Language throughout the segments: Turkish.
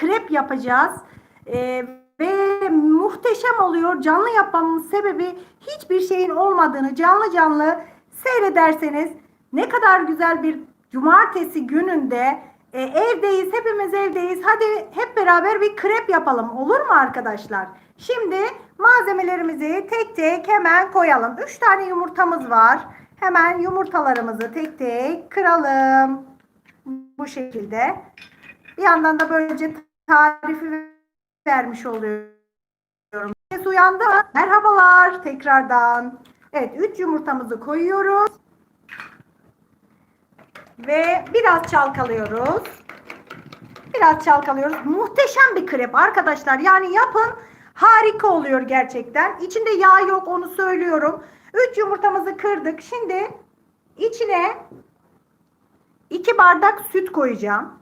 krep yapacağız. Ee, ve muhteşem oluyor. Canlı yapmamın sebebi hiçbir şeyin olmadığını canlı canlı seyrederseniz ne kadar güzel bir cumartesi gününde e, evdeyiz, hepimiz evdeyiz. Hadi hep beraber bir krep yapalım. Olur mu arkadaşlar? Şimdi malzemelerimizi tek tek hemen koyalım. 3 tane yumurtamız var. Hemen yumurtalarımızı tek tek kıralım. Bu şekilde. Bir yandan da böylece tarifi vermiş oluyorum. Herkes uyandı mı? Merhabalar tekrardan. Evet 3 yumurtamızı koyuyoruz. Ve biraz çalkalıyoruz. Biraz çalkalıyoruz. Muhteşem bir krep arkadaşlar. Yani yapın harika oluyor gerçekten. İçinde yağ yok onu söylüyorum. 3 yumurtamızı kırdık. Şimdi içine 2 bardak süt koyacağım.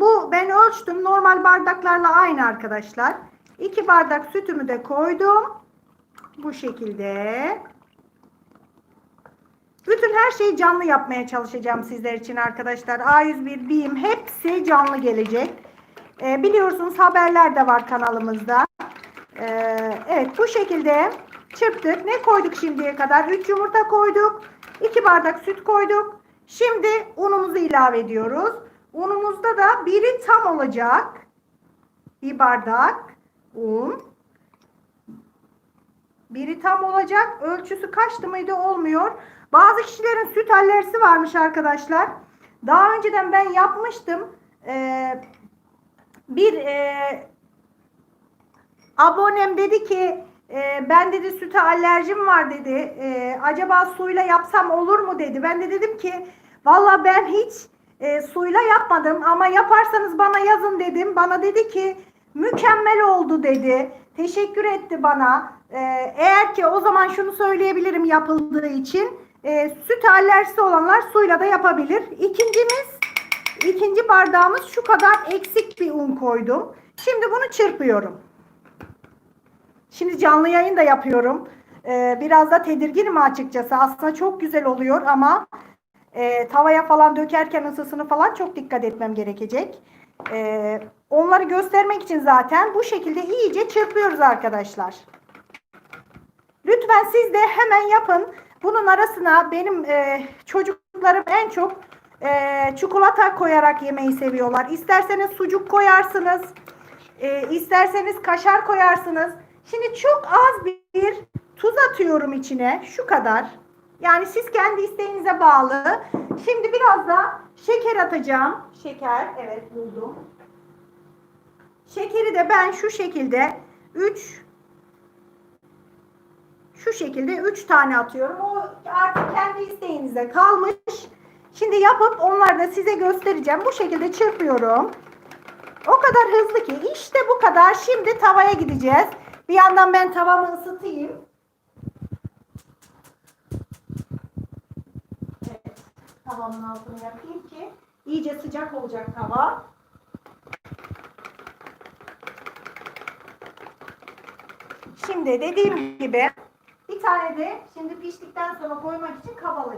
Bu ben ölçtüm. Normal bardaklarla aynı arkadaşlar. 2 bardak sütümü de koydum. Bu şekilde. Bütün her şeyi canlı yapmaya çalışacağım sizler için arkadaşlar. A101, BİM hepsi canlı gelecek. Ee, biliyorsunuz haberler de var kanalımızda. Ee, evet bu şekilde çırptık. Ne koyduk şimdiye kadar? 3 yumurta koyduk. 2 bardak süt koyduk. Şimdi unumuzu ilave ediyoruz. Unumuzda da biri tam olacak. Bir bardak un. Biri tam olacak. Ölçüsü kaçtı mıydı olmuyor. Bazı kişilerin süt alerjisi varmış arkadaşlar. Daha önceden ben yapmıştım. Ee, bir e, abonem dedi ki e, ben dedi süte alerjim var dedi. E, acaba suyla yapsam olur mu dedi. Ben de dedim ki valla ben hiç e, suyla yapmadım ama yaparsanız bana yazın dedim. Bana dedi ki mükemmel oldu dedi. Teşekkür etti bana. E, eğer ki o zaman şunu söyleyebilirim yapıldığı için. E, süt alerjisi olanlar suyla da yapabilir. İkincimiz, ikinci bardağımız şu kadar eksik bir un koydum. Şimdi bunu çırpıyorum. Şimdi canlı yayın da yapıyorum. Ee, biraz da tedirginim açıkçası. Aslında çok güzel oluyor ama e, tavaya falan dökerken ısısını falan çok dikkat etmem gerekecek. Ee, onları göstermek için zaten bu şekilde iyice çırpıyoruz arkadaşlar. Lütfen siz de hemen yapın. Bunun arasına benim e, çocuklarım en çok e, çikolata koyarak yemeyi seviyorlar. İsterseniz sucuk koyarsınız. E, isterseniz kaşar koyarsınız. Şimdi çok az bir tuz atıyorum içine. Şu kadar. Yani siz kendi isteğinize bağlı. Şimdi biraz da şeker atacağım. Şeker. Evet buldum. Şekeri de ben şu şekilde 3 şu şekilde 3 tane atıyorum. O artık kendi isteğinize kalmış. Şimdi yapıp onları da size göstereceğim. Bu şekilde çırpıyorum. O kadar hızlı ki işte bu kadar. Şimdi tavaya gideceğiz. Bir yandan ben tavamı ısıtayım. Evet. Tavamın altını yapayım ki iyice sıcak olacak tava. Şimdi dediğim gibi bir tane de şimdi piştikten sonra koymak için kap.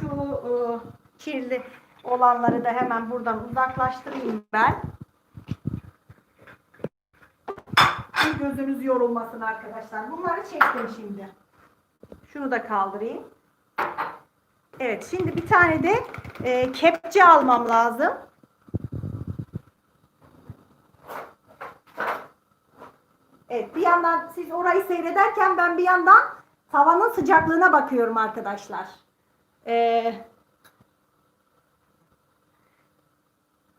Şu e, kirli olanları da hemen buradan uzaklaştırayım ben. Gözünüz yorulmasın arkadaşlar. Bunları çektim şimdi. Şunu da kaldırayım. Evet şimdi bir tane de e, kepçe almam lazım. Evet bir yandan siz orayı seyrederken ben bir yandan tavanın sıcaklığına bakıyorum arkadaşlar. Ee,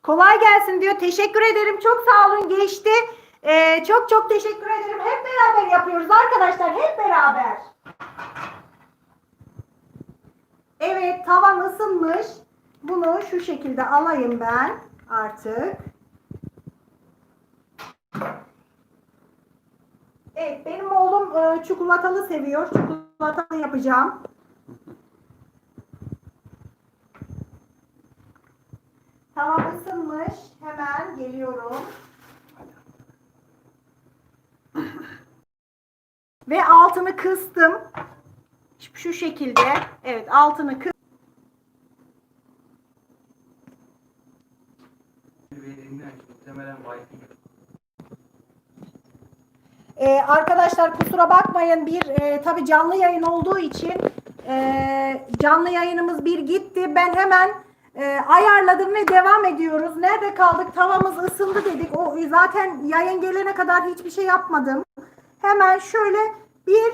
kolay gelsin diyor. Teşekkür ederim. Çok sağ olun. Geçti. Ee, çok çok teşekkür ederim. Hep beraber yapıyoruz arkadaşlar. Hep beraber. Evet tavan ısınmış. Bunu şu şekilde alayım ben artık. Evet benim oğlum e, çikolatalı seviyor. Çikolatalı yapacağım. Ve altını kıstım. Şu şekilde. Evet altını kıstım. Ee, arkadaşlar kusura bakmayın bir e, tabi canlı yayın olduğu için e, canlı yayınımız bir gitti. Ben hemen e, ayarladım ve devam ediyoruz. Nerede kaldık? Tavamız ısındı dedik. O zaten yayın gelene kadar hiçbir şey yapmadım. Hemen şöyle bir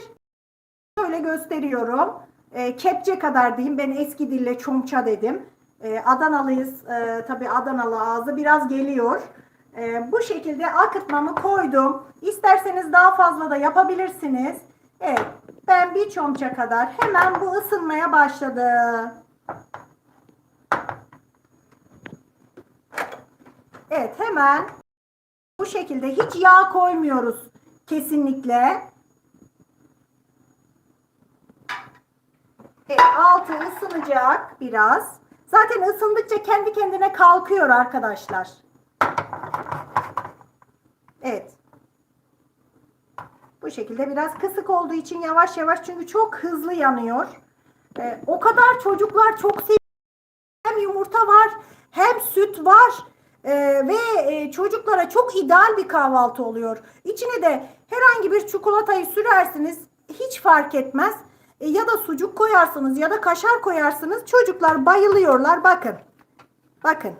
şöyle gösteriyorum. E, kepçe kadar diyeyim. Ben eski dille çomça dedim. E, Adanalıyız. E, tabii Adanalı ağzı biraz geliyor. E, bu şekilde akıtmamı koydum. İsterseniz daha fazla da yapabilirsiniz. Evet. Ben bir çomça kadar hemen bu ısınmaya başladı. Evet hemen bu şekilde hiç yağ koymuyoruz kesinlikle. Evet, altı ısınacak biraz. Zaten ısındıkça kendi kendine kalkıyor arkadaşlar. Evet. Bu şekilde biraz kısık olduğu için yavaş yavaş çünkü çok hızlı yanıyor. Ee, o kadar çocuklar çok seviyor. Hem yumurta var hem süt var. Ee, ve e, çocuklara çok ideal bir kahvaltı oluyor. İçine de herhangi bir çikolatayı sürersiniz hiç fark etmez. E, ya da sucuk koyarsınız ya da kaşar koyarsınız. Çocuklar bayılıyorlar. Bakın. Bakın.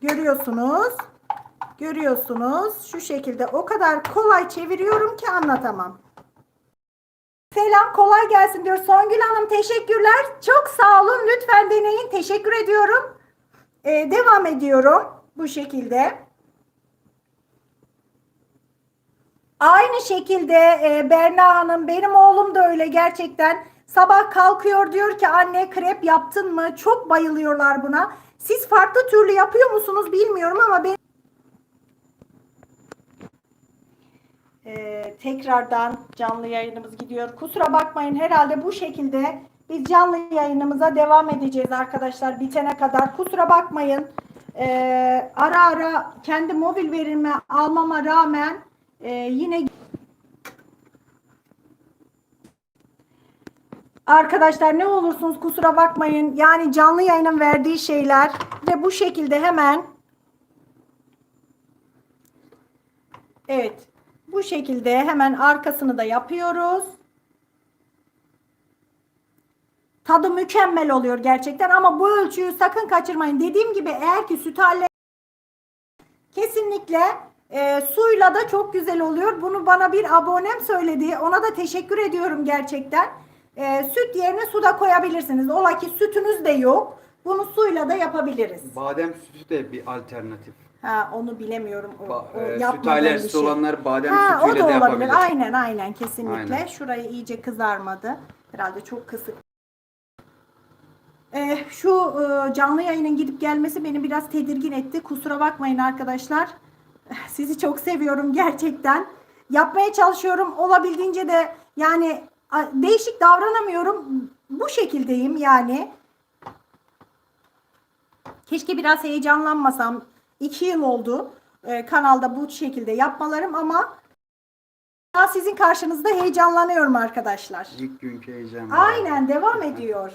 Görüyorsunuz. Görüyorsunuz. Şu şekilde o kadar kolay çeviriyorum ki anlatamam. Selam kolay gelsin diyor. Songül Hanım teşekkürler. Çok sağ olun. Lütfen deneyin. Teşekkür ediyorum. Ee, devam ediyorum. Bu şekilde. Aynı şekilde e, Berna Hanım benim oğlum da öyle gerçekten. Sabah kalkıyor diyor ki anne krep yaptın mı? Çok bayılıyorlar buna. Siz farklı türlü yapıyor musunuz bilmiyorum ama ben Ee, tekrardan canlı yayınımız gidiyor. Kusura bakmayın herhalde bu şekilde biz canlı yayınımıza devam edeceğiz arkadaşlar bitene kadar. Kusura bakmayın. Ee, ara ara kendi mobil verimi almama rağmen e, yine Arkadaşlar ne olursunuz kusura bakmayın. Yani canlı yayının verdiği şeyler ve bu şekilde hemen Evet. Bu şekilde hemen arkasını da yapıyoruz. Tadı mükemmel oluyor gerçekten ama bu ölçüyü sakın kaçırmayın. Dediğim gibi eğer ki süt halle kesinlikle e, suyla da çok güzel oluyor. Bunu bana bir abonem söyledi. Ona da teşekkür ediyorum gerçekten. E, süt yerine su da koyabilirsiniz. Ola ki sütünüz de yok. Bunu suyla da yapabiliriz. Badem sütü de bir alternatif. Ha onu bilemiyorum. O, Ba- o e, süt yapmadığım alerjisi şey. olanlar badem Ha, o sütüyle da de olabilir. yapabilir. Aynen aynen kesinlikle. Aynen. Şurayı iyice kızarmadı. Herhalde çok kısık. Ee, şu e, canlı yayının gidip gelmesi beni biraz tedirgin etti. Kusura bakmayın arkadaşlar. Sizi çok seviyorum gerçekten. Yapmaya çalışıyorum. Olabildiğince de yani değişik davranamıyorum. Bu şekildeyim yani. Keşke biraz heyecanlanmasam. İki yıl oldu e, kanalda bu şekilde yapmalarım ama daha sizin karşınızda heyecanlanıyorum arkadaşlar. İlk günkü heyecan. Aynen devam ediyor.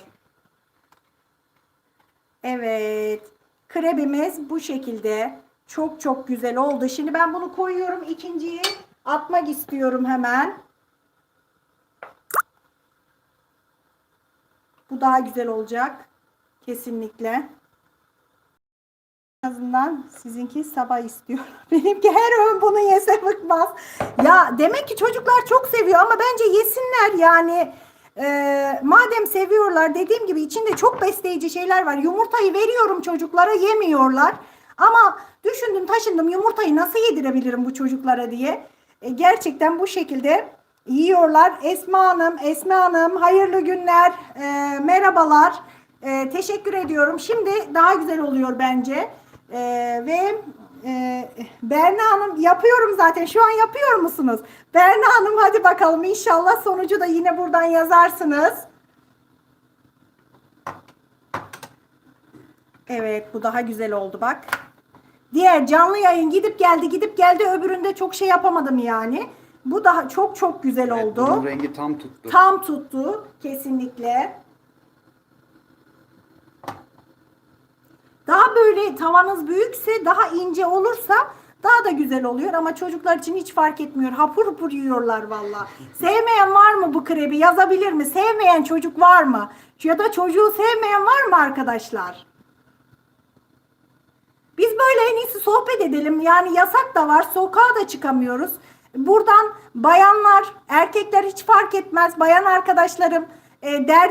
Evet. Krebimiz bu şekilde. Çok çok güzel oldu. Şimdi ben bunu koyuyorum. ikinciyi atmak istiyorum hemen. Bu daha güzel olacak. Kesinlikle. En azından sizinki sabah istiyor. Benimki her öğün bunu yese bıkmaz. Ya demek ki çocuklar çok seviyor ama bence yesinler yani. Ee, madem seviyorlar dediğim gibi içinde çok besleyici şeyler var. Yumurtayı veriyorum çocuklara yemiyorlar. Ama düşündüm taşındım yumurtayı nasıl yedirebilirim bu çocuklara diye. E, gerçekten bu şekilde yiyorlar. Esma Hanım, Esma Hanım hayırlı günler, e, merhabalar. E, teşekkür ediyorum. Şimdi daha güzel oluyor bence. E, ve e, Berna Hanım yapıyorum zaten. Şu an yapıyor musunuz? Berna Hanım hadi bakalım inşallah sonucu da yine buradan yazarsınız. Evet bu daha güzel oldu bak. Diğer canlı yayın gidip geldi gidip geldi öbüründe çok şey yapamadım yani. Bu daha çok çok güzel Evet, oldu. bunun rengi tam tuttu. Tam tuttu kesinlikle. Daha böyle tavanız büyükse daha ince olursa daha da güzel oluyor ama çocuklar için hiç fark etmiyor. Hapur hapur yiyorlar valla. Sevmeyen var mı bu krebi? Yazabilir mi? Sevmeyen çocuk var mı? Ya da çocuğu sevmeyen var mı arkadaşlar? Biz böyle en iyisi sohbet edelim. Yani yasak da var. Sokağa da çıkamıyoruz. Buradan bayanlar, erkekler hiç fark etmez. Bayan arkadaşlarım e, der